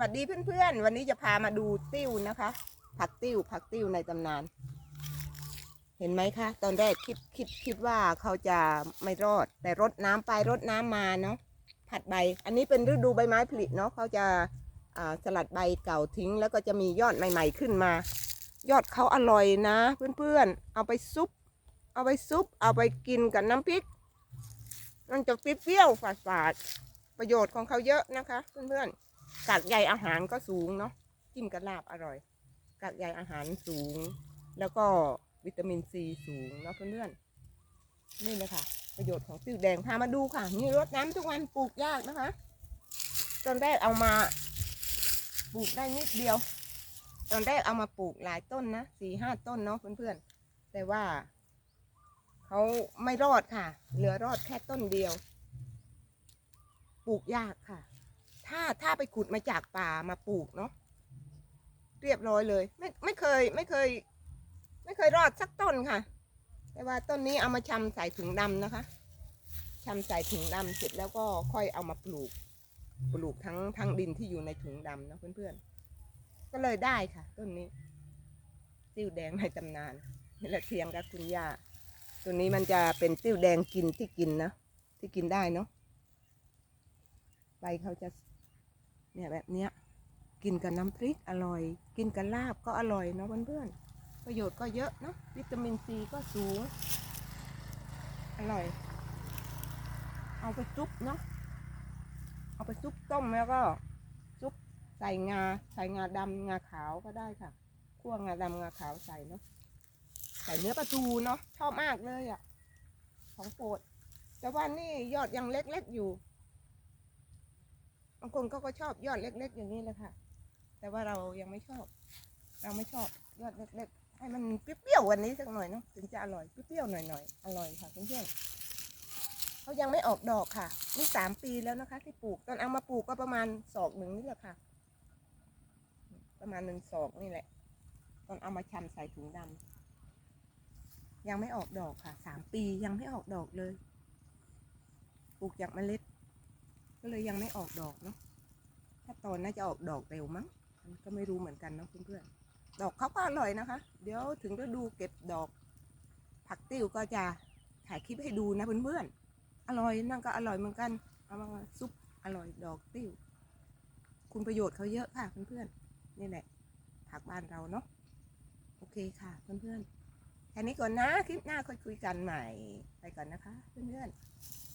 สวัสดีเพื่อนๆ วันนี้จะพามาดูติ้วนะคะ ผักติ้วผักติ้วในตำนาน เห็นไหมคะ ตอนแรกคิดคิดคิดว่าเขาจะไม่รอด แต่รดน้ำไปรดน้ำมาเนาะผัดใบ อันนี้เป็นฤดูใบไม้ผลิเนาะเขาจะสลัดใบเก่าทิ้ง แล้วก็จะมียอดใหม่ ๆขึ้นมา ยอดเขาอร่อยนะ เพื่อนๆ เอาไปซุป เอาไปซุป เอาไปกินกับน้ำพริก มันจะเปรี้ยวๆฝาดๆประโยชน์ของเขาเยอะนะคะ เพื่อนๆ กากใยอาหารก็สูงเนาะจิ้มกับลาบอร่อย กากใยอาหารสูง แล้วก็วิตามินซีสูงเนาะเพื่อนๆนี่นะคะประโยชน์ของติ้วแดงพามาดูค่ะนี่รดน้ำทุกวันปลูกยากนะคะ ตอนแรกเอามาปลูกได้นิดเดียว ตอนแรกเอามาปลูกหลายต้นนะสี่ห้าต้นเนาะเพื่อนๆ แต่ว่าเขาไม่รอดค่ะ เหลือรอดแค่ต้นเดียว ปลูกยากค่ะ ถ้าถ้าไปขุดมาจากป่ามาปลูกเนาะเรียบร้อยเลย ไม่ไม่เคยไม่เคย ไม่เคยรอดสักต้นค่ะ แต่ว่าต้นนี้เอามาชำใส่ถุงดำนะคะชำใส่ถุงดำเสร็จแล้วก็ค่อยเอามาปลูก ปลูกทั้งทั้งดินที่อยู่ในถุงดำนะเพื่อนๆ ก็เลยได้ค่ะ ต้นนี้ติ้วแดงในตำนานนี่แหละเทียงกับคุณย่าตัวนี้มันจะเป็นติ้วแดงกินที่กินนะที่กินได้เนาะใบเขาจะ เนี่ยแบบเนี้ยกินกับน้ำพริกอร่อย กินกับลาบก็อร่อยเนาะเพื่อนๆประโยชน์ก็เยอะเนาะวิตามินซีก็สูง อร่อย เอาไปซุปเนาะเอาไปซุปต้มแล้วก็ซุปใส่งาใส่งาดำงาขาวก็ได้ค่ะคั่วงาดำงาขาวใส่เนาะใส่เนื้อปลาทูเนาะชอบมากเลยอะ่ะของโปรดแต่ว่านี่ยอดยังเล็กๆอยู่ บางคนก็ก็ชอบยอดเล็ก ๆ อย่างนี้เลยค่ะ แต่ว่าเรายังไม่ชอบ เราไม่ชอบยอดเล็ก ๆ ให้มันเปรี้ยวๆวันนี้สักหน่อยเนาะถึงจะอร่อยเปรี้ยวๆหน่อยๆอร่อยค่ะเพื่อนๆเขายังไม่ออกดอกค่ะ นี่สามปีแล้วนะคะ ที่ปลูกตอนเอามาปลูกก็ประมาณศอกหนึ่งนี่แหละค่ะ ประมาณหนึ่งศอกนี่แหละ ตอนเอามาชำใส่ถุงดำยังไม่ออกดอกค่ะสามปียังไม่ออกดอกเลย ปลูกจากเมล็ด เลยยังไม่ออกดอกเนาะถ้าตอนน่าจะออกดอกเร็วมั้งก็ไม่รู้เหมือนกันเนาะเพื่อนๆดอกเขาก็อร่อยนะคะ เดี๋ยวถึงฤดูเก็บดอก ผักติ้วก็จะถ่ายคลิปให้ดูนะเพื่อนๆอร่อยนั่นก็อร่อยเหมือนกันเอามาซุปอร่อยดอกติ้ว คุณประโยชน์เขาเยอะค่ะเพื่อนๆนี่แหละผักบ้านเราเนาะโอเคค่ะเพื่อนๆแค่นี้ก่อนนะ คลิปหน้าค่อยคุยกันใหม่ไปก่อนนะคะ เพื่อนๆ